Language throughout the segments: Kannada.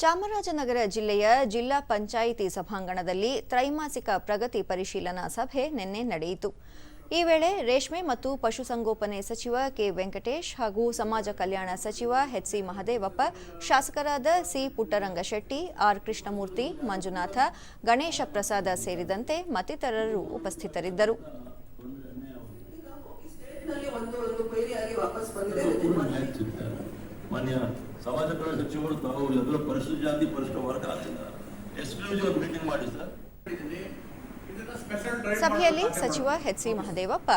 ಚಾಮರಾಜನಗರ ಜಿಲ್ಲೆಯ ಜಿಲ್ಲಾ ಪಂಚಾಯಿತಿ ಸಭಾಂಗಣದಲ್ಲಿ ತ್ರೈಮಾಸಿಕ ಪ್ರಗತಿ ಪರಿಶೀಲನಾ ಸಭೆ ನಿನ್ನೆ ನಡೆಯಿತು. ಈ ವೇಳೆ ರೇಷ್ಮೆ ಮತ್ತು ಪಶುಸಂಗೋಪನೆ ಸಚಿವ ಕೆ ವೆಂಕಟೇಶ್ ಹಾಗೂ ಸಮಾಜ ಕಲ್ಯಾಣ ಸಚಿವ ಎಚ್ಸಿ ಮಹದೇವಪ್ಪ ಶಾಸಕರಾದ ಸಿ ಪುಟ್ಟರಂಗಶೆಟ್ಟಿ ಆರ್ ಕೃಷ್ಣಮೂರ್ತಿ ಮಂಜುನಾಥ ಗಣೇಶ ಪ್ರಸಾದ ಸೇರಿದಂತೆ ಮತ್ತಿತರರು ಉಪಸ್ಥಿತರಿದ್ದರು. ಸಮಾಜ ಕಲ್ಯಾಣ ಸಚಿವರು ತಾವು ಎಲ್ಲ ಪರಿಶಿಷ್ಟ ಜಾತಿ ಪರಿಶಿಷ್ಟ ವರ್ಗ ಎಕ್ಸ್ಕ್ಲೂಸಿವ್ ಮೀಟಿಂಗ್ ಮಾಡಿ ಸರ್. ಸಭೆಯಲ್ಲಿ ಸಚಿವ ಎಚ್ಸಿ ಮಹದೇವಪ್ಪ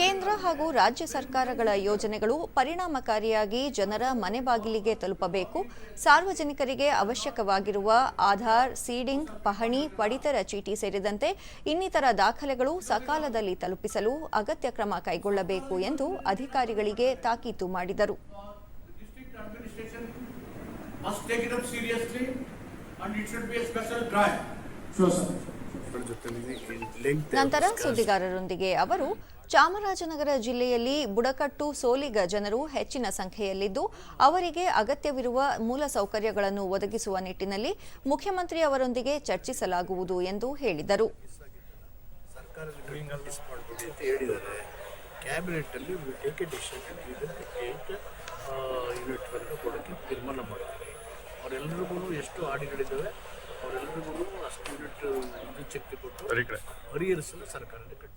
ಕೇಂದ್ರ ಹಾಗೂ ರಾಜ್ಯ ಸರ್ಕಾರಗಳ ಯೋಜನೆಗಳು ಪರಿಣಾಮಕಾರಿಯಾಗಿ ಜನರ ಮನೆ ಬಾಗಿಲಿಗೆ ತಲುಪಬೇಕು. ಸಾರ್ವಜನಿಕರಿಗೆ ಅವಶ್ಯಕವಾಗಿರುವ ಆಧಾರ್, ಸೀಡಿಂಗ್, ಪಹಣಿ, ಪಡಿತರ ಚೀಟಿ ಸೇರಿದಂತೆ ಇನ್ನಿತರ ದಾಖಲೆಗಳು ಸಕಾಲದಲ್ಲಿ ತಲುಪಿಸಲು ಅಗತ್ಯ ಕ್ರಮ ಕೈಗೊಳ್ಳಬೇಕು ಎಂದು ಅಧಿಕಾರಿಗಳಿಗೆ ತಾಕೀತು ಮಾಡಿದರು. Take it up seriously and it should be a special drive. ನಂತರ ಸುದ್ದಿಗಾರರೊಂದಿಗೆ ಅವರು ಚಾಮರಾಜನಗರ ಜಿಲ್ಲೆಯಲ್ಲಿ ಬುಡಕಟ್ಟು ಸೋಲಿಗ ಜನರು ಹೆಚ್ಚಿನ ಸಂಖ್ಯೆಯಲ್ಲಿದ್ದು ಅವರಿಗೆ ಅಗತ್ಯವಿರುವ ಮೂಲಸೌಕರ್ಯಗಳನ್ನು ಒದಗಿಸುವ ನಿಟ್ಟಿನಲ್ಲಿ ಮುಖ್ಯಮಂತ್ರಿ ಅವರೊಂದಿಗೆ ಚರ್ಚಿಸಲಾಗುವುದು ಎಂದು ಹೇಳಿದರು. ಕ್ಯಾಬಿನೆಟ್ ಅಲ್ಲಿ ಟೇಕ್ ಎ ಡಿಸಿಷನ್ ಕೊಡೋಕ್ಕೆ ತೀರ್ಮಾನ ಅವರೆಲ್ಲರಿಗೂ ಎಷ್ಟು ಆಡಿಗಳಿದ್ದಾವೆ ಅವರೆಲ್ಲರಿಗೂ ಅಷ್ಟು ಯೂನಿಟ್ ವಿದ್ಯುಚ್ಛಕ್ತಿ ಕೊಟ್ಟು ಹರಿಹರಿಸಲು ಸರ್ಕಾರದಲ್ಲಿ ಕಟ್ಟಿ